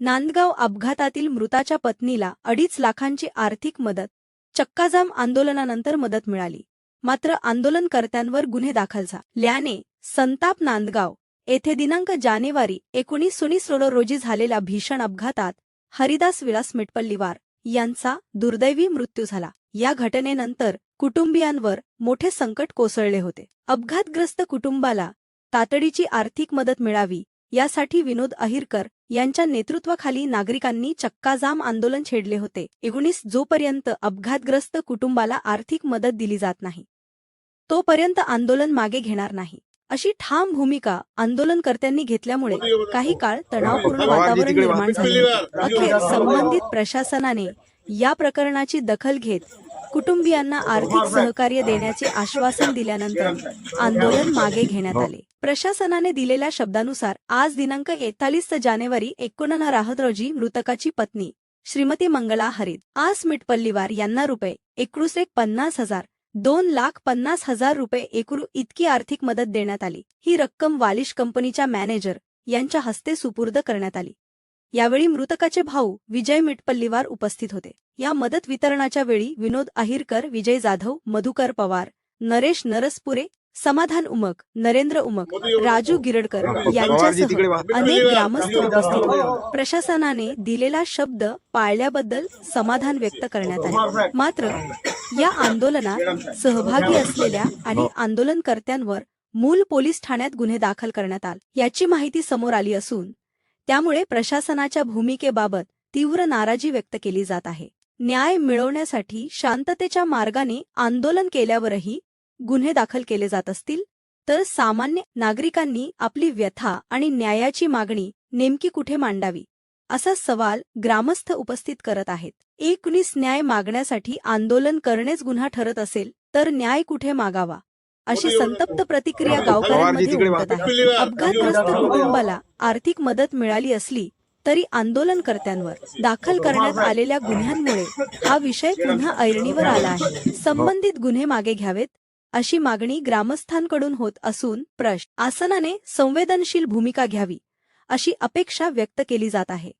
नांदगाव अपघातातील मृताच्या पत्नीला अडीच लाखांची आर्थिक मदत. चक्काजाम आंदोलनानंतर मदत मिळाली. मात्र आंदोलनकर्त्यांवर गुन्हे दाखल झाल्याने संताप नांदगाव येथे दिनांक जानेवारी एकोणीस सोळा रोजी झालेल्या भीषण अपघातात हरिदास विलास मिटपल्लीवार यांचा दुर्दैवी मृत्यू झाला. या घटनेनंतर कुटुंबियांवर मोठे संकट कोसळले होते. अपघातग्रस्त कुटुंबाला तातडीची आर्थिक मदत मिळावी यासाठी विनोद अहिरकर यांच्या नेतृत्वाखाली नागरिकांनी चक्काजाम आंदोलन छेडले होते. एकोणीस जोपर्यंत अपघातग्रस्त कुटुंबाला आर्थिक मदत दिली जात नाही तोपर्यंत आंदोलन मागे घेणार नाही. अशी ठाम भूमिका आंदोलनकर्त्यांनी घेतल्यामुळे काही काळ तणावपूर्ण वातावरण निर्माण झाले. अखेर संबंधित प्रशासनाने या प्रकरणाची दखल घेत कुटुंबियांना आर्थिक सहकार्य देण्याचे आश्वासन दिल्यानंतर आंदोलन मागे घेण्यात आले. प्रशासनाने दिलेल्या शब्दानुसार आज दिनांक एकतालीस जानेवारी एकोणनाराहत रोजी मृतकाची पत्नी श्रीमती मंगला हरित आस मिटपल्लीवार यांना रुपये एकूण एक पन्नास हजार दोन लाख पन्नास हजार रुपये एकूण इतकी आर्थिक मदत देण्यात आली. ही रक्कम वालिश कंपनीच्या मॅनेजर यांच्या हस्ते सुपूर्द करण्यात आली. यावेळी मृतकाचे भाऊ विजय मिटपल्लीवार उपस्थित होते. या मदत वितरणाच्या वेळी विनोद अहिरकर विजय जाधव मधुकर पवार नरेश नरसपुरे समाधान उमक नरेंद्र उमक राजू गिरडकर यांच्यासह अनेक ग्रामस्थ उपस्थित होते प्रशासनाने दिलेला शब्द पाळल्याबद्दल समाधान व्यक्त करण्यात आले. मात्र या आंदोलनात सहभागी असलेल्या आणि आंदोलनकर्त्यांवर मूल पोलीस ठाण्यात गुन्हे दाखल करण्यात आले याची माहिती समोर आली असून त्यामुळे प्रशासनाच्या भूमिकेबाबत तीव्र नाराजी व्यक्त केली जात आहे. न्याय मिळवण्यासाठी शांततेच्या मार्गाने आंदोलन केल्यावरही गुन्हे दाखल केले जात असतील तर सामान्य नागरिकांनी आपली व्यथा आणि न्यायाची मागणी नेमकी कुठे मांडावी? असा सवाल ग्रामस्थ उपस्थित करत आहेत. एकुणीस न्याय मागण्यासाठी आंदोलन करणेच गुन्हा ठरत असेल तर न्याय कुठे मागावा? अशी संतप्त प्रतिक्रिया गावकऱ्यांमध्ये उमटत आहे. अपघातग्रस्त कुटुंबाला आर्थिक मदत मिळाली असली तरी आंदोलनकर्त्यांवर दाखल करण्यात आलेल्या गुन्ह्यांमुळे हा विषय पुन्हा ऐरणीवर आला आहे. संबंधित गुन्हे मागे घ्यावेत. अशी मागणी ग्रामस्थांकडून होत असून प्रश आसनाने संवेदनशील भूमिका घ्यावी अशी अपेक्षा व्यक्त केली जात आहे.